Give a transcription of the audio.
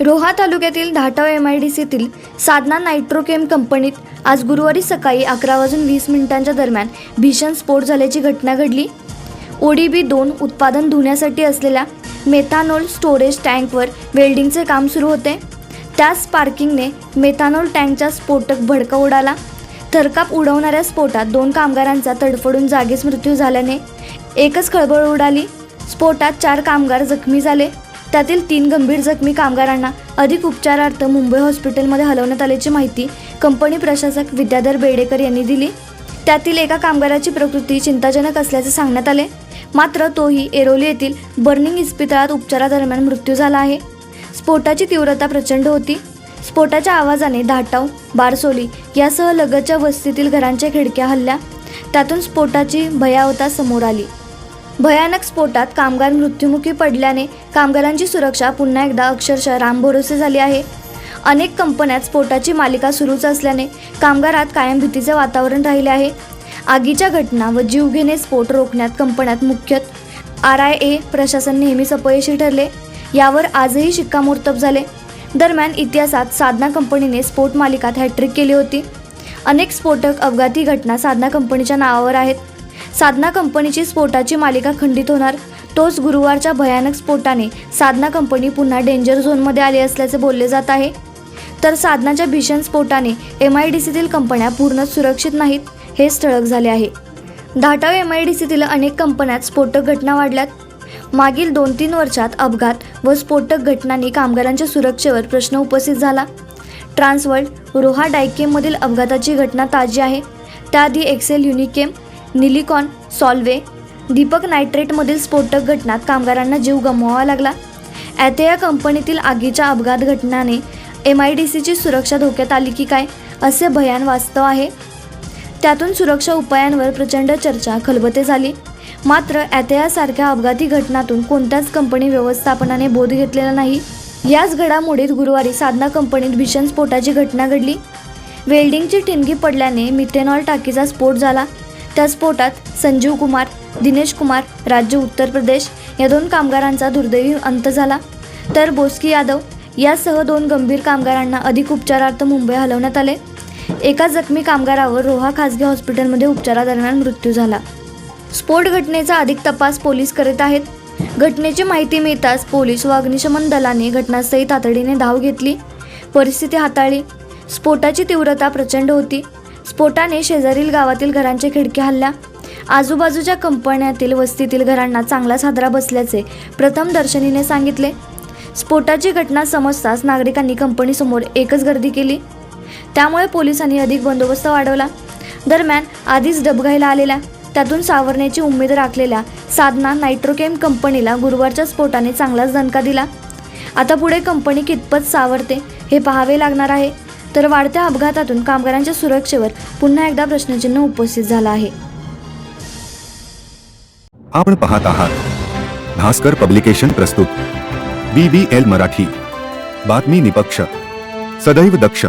Roha तालुक्यातील Dhatav M I D सीतील साधना नायट्रोकेम कंपनीत आज गुरुवारी सकाळी अकरा वाजून वीस मिनिटांच्या दरम्यान भीषण स्फोट झाल्याची घटना घडली. ओडीबी दोन उत्पादन धुण्यासाठी असलेल्या मेथानोल स्टोरेज टँकवर वेल्डिंगचे काम सुरू होते. त्याच स्पार्किंगने मेथानोल टँकचा स्फोटक भडका उडाला. थरकाप उडवणाऱ्या स्फोटात दोन कामगारांचा तडफडून जागीच मृत्यू झाल्याने एकच खळबळ उडाली. स्फोटात चार कामगार जखमी झाले. त्यातील तीन गंभीर जखमी कामगारांना अधिक उपचारार्थ मुंबई हॉस्पिटलमध्ये हलवण्यात आल्याची माहिती कंपनी प्रशासक विद्याधर बेडेकर यांनी दिली. त्यातील एका कामगाराची प्रकृती चिंताजनक असल्याचे सांगण्यात आले. मात्र तोही एरोली येथील बर्निंग इस्पितळात उपचारादरम्यान मृत्यू झाला आहे. स्फोटाची तीव्रता प्रचंड होती. स्फोटाच्या आवाजाने धाटाव बारसोली यासह लगतच्या वस्तीतील घरांच्या खिडक्या हल्ल्या. त्यातून स्फोटाची भयावता समोर आली. भयानक स्फोटात कामगार मृत्युमुखी पडल्याने कामगारांची सुरक्षा पुन्हा एकदा अक्षरशः रामभरोसे झाली आहे. अनेक कंपन्यात स्फोटाची मालिका सुरूच असल्याने कामगारात कायम भीतीचे वातावरण राहिले आहे. आगीच्या घटना व जीवघेणे स्फोट रोखण्यात कंपन्यात मुख्यत आर आय ए प्रशासन नेहमीच अपयशी ठरले. यावर आजही शिक्कामोर्तब झाले. दरम्यान इतिहासात साधना कंपनीने स्फोट मालिकात हॅट्रिक केली होती. अनेक स्फोटक अपघाती घटना साधना कंपनीच्या नावावर आहेत. साधना कंपनीची स्फोटाची मालिका खंडित होणार. तोच गुरुवारच्या भयानक स्फोटाने साधना कंपनी पुन्हा डेंजर झोनमध्ये आली असल्याचे बोलले जात आहे. तर साधनाच्या भीषण स्फोटाने एम आय डी सीतील कंपन्या पूर्णच सुरक्षित नाहीत हेच ठळक झाले आहे. धाटाव एम आय डी सीतील अनेक कंपन्यात स्फोटक घटना वाढल्यात. मागील दोन तीन वर्षात अपघात व स्फोटक घटनांनी कामगारांच्या सुरक्षेवर प्रश्न उपस्थित झाला. ट्रान्सवर्ल्ड रोहा डायकेममधील अपघाताची घटना ताजी आहे. त्याआधी Excel Unichem Nilikon Solvay Deepak नायट्रेटमधील स्फोटक घटनात कामगारांना जीव गमवावा लागला. ॲथेया कंपनीतील आगीच्या अपघात घटनाने एम आय डी सीची सुरक्षा धोक्यात आली की काय असे भयान वास्तव आहे. त्यातून सुरक्षा उपायांवर प्रचंड चर्चा खलबते झाली. मात्र ॲथेयासारख्या अपघाती घटनातून कोणत्याच कंपनी व्यवस्थापनाने बोध घेतलेला नाही. याच घडामोडीत गुरुवारी साधना कंपनीत भीषण स्फोटाची घटना घडली. वेल्डिंगची ठिणगी पडल्याने मिथेनॉल टाकीचा स्फोट झाला. त्या स्फोटात संजीव कुमार दिनेश कुमार राज्य उत्तर प्रदेश या दोन कामगारांचा दुर्दैवी अंत झाला. तर बोस्की यादव यासह दोन गंभीर कामगारांना अधिक उपचारार्थ मुंबई हलवण्यात आले. एका जखमी कामगारावर रोहा खासगी हॉस्पिटलमध्ये उपचारादरम्यान मृत्यू झाला. स्फोट घटनेचा अधिक तपास पोलीस करीत आहेत. घटनेची माहिती मिळताच पोलीस व अग्निशमन दलाने घटनास्थळी तातडीने धाव घेतली. परिस्थिती हाताळली. स्फोटाची तीव्रता प्रचंड होती. स्फोटाने शेजारील गावातील घरांच्या खिडक्या हल्ल्या. आजूबाजूच्या कंपन्यातील वस्तीतील घरांना चांगलाच हादरा बसल्याचे प्रथम दर्शनीने सांगितले. स्फोटाची घटना समजताच नागरिकांनी कंपनीसमोर एकच गर्दी केली. त्यामुळे पोलिसांनी अधिक बंदोबस्त वाढवला. दरम्यान आधीच डबघाईला आलेल्या त्यातून सावरण्याची उमेद राखलेल्या साधना नायट्रोकेम कंपनीला गुरुवारच्या स्फोटाने चांगलाच दणका दिला. आता पुढे कंपनी कितपत सावरते हे पाहावे लागणार आहे. तर वाढत्या अपघातातून कामगारांच्या सुरक्षेवर पुन्हा एकदा प्रश्नचिन्ह उपस्थित झालं आहे. आपण पाहत आहात. भास्कर पब्लिकेशन प्रस्तुत. B B L Marathi. बातमी निपक्ष. सदैव दक्ष.